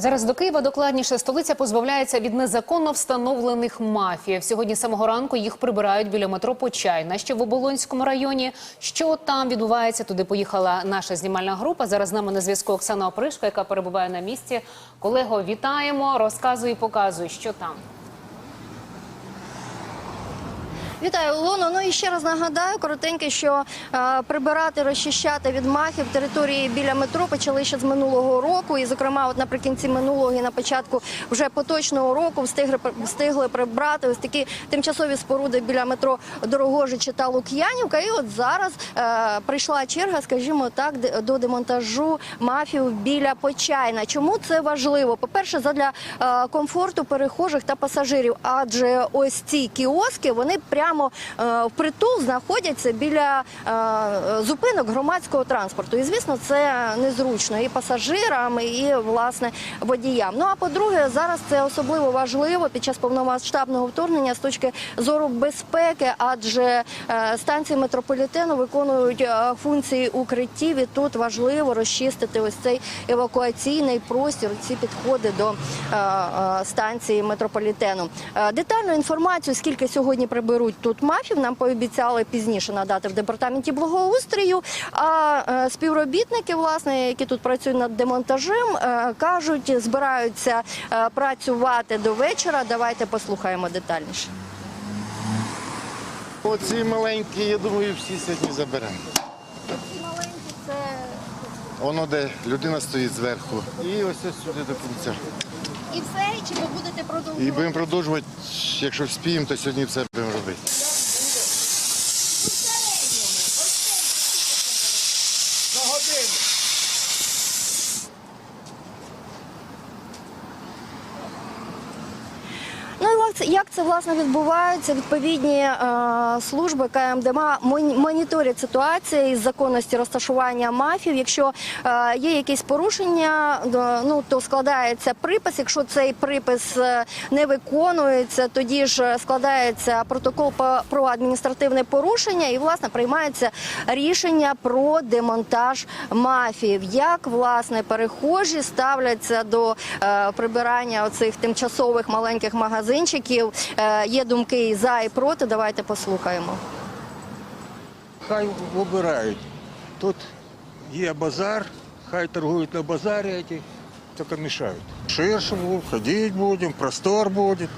Зараз до Києва докладніше столиця позбавляється від незаконно встановлених мафіїв. Сьогодні самого ранку їх прибирають біля метро Почайна, що в Оболонському районі. Що там відбувається? Туди поїхала наша знімальна група. Зараз з нами на зв'язку Оксана Опришка, яка перебуває на місці. Колего, вітаємо, розказуй, і показуй, що там. Вітаю, Лоно. Ну і ще раз нагадаю коротенько, що е, прибирати, розчищати від махів території біля метро почали ще з минулого року. І, зокрема, от наприкінці минулого і на початку вже поточного року встигли встигли прибрати ось такі тимчасові споруди біля метро Дорогожичі та Лук'янівка. І от зараз е, прийшла черга, скажімо так, до демонтажу мафів біля Почайна. Чому це важливо? По перше, задля е, комфорту перехожих та пасажирів, адже ось ці кіоски вони прямо е, впритул знаходяться біля е, зупинок громадського транспорту. І звісно, це незручно і пасажирам, і власне водіям. Ну а по-друге, зараз це особливо важливо під час повномасштабного вторгнення з точки зору безпеки, адже е, станції метрополітену виконують функції укриттів. І тут важливо розчистити ось цей евакуаційний простір, ці підходи до станції метрополітену. Детальну інформацію, скільки сьогодні приберуть тут мафів, нам пообіцяли пізніше надати в департаменті благоустрою. А е, співробітники, власне, які тут працюють над демонтажем, е, кажуть, збираються е, працювати до вечора. Давайте послухаємо детальніше. Оці маленькі, я думаю, всі сьогодні заберемо. Ці маленькі це Воно де людина стоїть зверху. І ось ось сюди до кінця. І все, чи ви будете продовжувати? І будемо продовжувати, якщо вспіємо, то сьогодні все будемо робити. Як це власне відбувається? Відповідні е, служби КМДМА мон- моніторять ситуацію із законності розташування мафів. Якщо е, є якісь порушення, ну то складається припис. Якщо цей припис е, не виконується, тоді ж складається протокол про адміністративне порушення, і власне приймається рішення про демонтаж мафіїв. Як власне перехожі ставляться до е, прибирання оцих тимчасових маленьких магазинчиків? Е, є думки і за, і проти. Давайте послухаємо. Хай вибирають. Тут є базар, хай торгують на базарі, ці, тільки мішають. Ширше буде, ходити будемо, простор буде.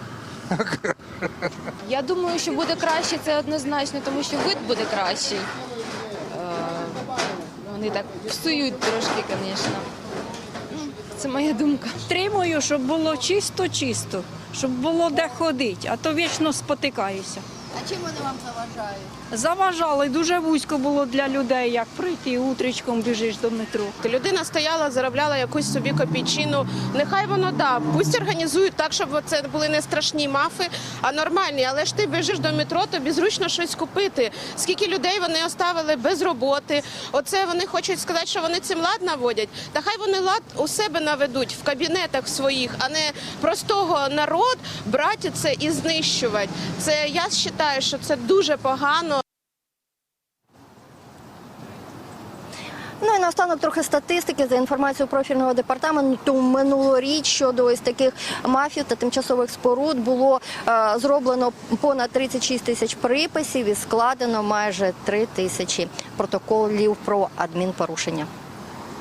Я думаю, що буде краще, це однозначно, тому що вид буде кращий. Е, Вони так псують трошки, звісно. Це моя думка. Підтримую, щоб було чисто-чисто, щоб було де ходити, а то вічно спотикаюся. А чим вони вам заважають? Заважали, дуже вузько було для людей, як прийти утречком біжиш до метро. Людина стояла, заробляла якусь собі копійчину. Нехай воно да, пусть організують так, щоб це були не страшні мафи, а нормальні. Але ж ти біжиш до метро, тобі зручно щось купити. Скільки людей вони оставили без роботи? Оце вони хочуть сказати, що вони цим лад наводять. Та хай вони лад у себе наведуть в кабінетах своїх, а не простого народ брати це і знищувати. Це я вважаю, що це дуже погано. Ну і наостанок трохи статистики за інформацією профільного департаменту минулоріч щодо ось таких мафів та тимчасових споруд було е, зроблено понад 36 тисяч приписів і складено майже 3 тисячі протоколів про адмінпорушення.